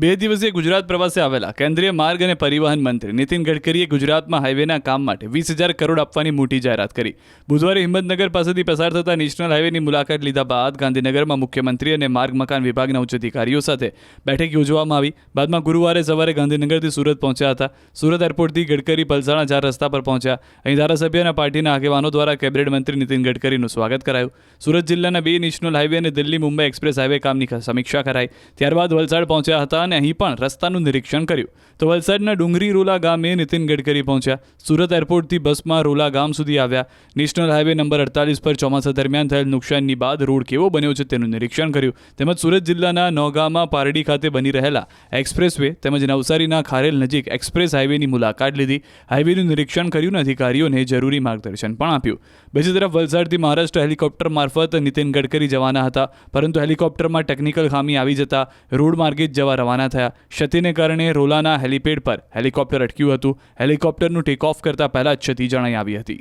બે દિવસીય ગુજરાત પ્રવાસે આવેલા કેન્દ્રીય માર્ગ અને પરિવહન મંત્રી નીતિન ગડકરીએ ગુજરાતમાં હાઈવેના કામ માટે વીસ હજાર કરોડ આપવાની મોટી જાહેરાત કરી. બુધવારે હિંમતનગર પાસેથી પસાર થતા નેશનલ હાઈવેની મુલાકાત લીધા બાદ ગાંધીનગરમાં મુખ્યમંત્રી અને માર્ગ મકાન વિભાગના ઉચ્ચ અધિકારીઓ સાથે બેઠક યોજવામાં આવી. બાદમાં ગુરુવારે સવારે ગાંધીનગરથી સુરત પહોંચ્યા હતા. સુરત એરપોર્ટથી ગડકરી પલસાણા ચાર રસ્તા પર પહોંચ્યા. અહીં ધારાસભ્ય અને પાર્ટીના આગેવાનો દ્વારા કેબિનેટ મંત્રી નીતિન ગડકરીનું સ્વાગત કરાયું. સુરત જિલ્લાના બે નેશનલ હાઈવે અને દિલ્હી મુંબઈ એક્સપ્રેસ હાઈવે કામની સમીક્ષા કરાઈ. ત્યારબાદ વલસાડ પહોંચ્યા હતા અને અહીં પણ રસ્તાનું નિરીક્ષણ કર્યું. તો વલસાડના ડુંગરી રોલા ગામે નીતિન ગડકરી પહોંચ્યા. સુરત એરપોર્ટથી બસમાં રોલા ગામ સુધી આવ્યા. નેશનલ હાઈવે નંબર અડતાલીસ પર ચોમાસા દરમિયાન થયેલ નુકસાનની બાદ રોડ કેવો બન્યો છે તેનું નિરીક્ષણ કર્યું. તેમજ સુરત જિલ્લાના નોગામાં પારડી ખાતે બની રહેલા એક્સપ્રેસ વે તેમજ નવસારીના ખારેલ નજીક એક્સપ્રેસ હાઈવેની મુલાકાત લીધી. હાઈવેનું નિરીક્ષણ કર્યું અધિકારીઓને જરૂરી માર્ગદર્શન પણ આપ્યું. બીજી તરફ વલસાડથી મહારાષ્ટ્ર હેલિકોપ્ટર મારફત નીતિન ગડકરી જવાના હતા. પરંતુ હેલિકોપ્ટરમાં ટેકનિકલ ખામી આવી જતા રોડ માર્ગે જ જવા રવાના થયા. ક્ષતિને કારણે રોલાના હેલિપેડ પર હેલિકોપ્ટર અટક્યું હતું. હેલિકોપ્ટરનું ટેક ઓફ કરતા પહેલા જ ક્ષતિ જણાઈ આવી હતી.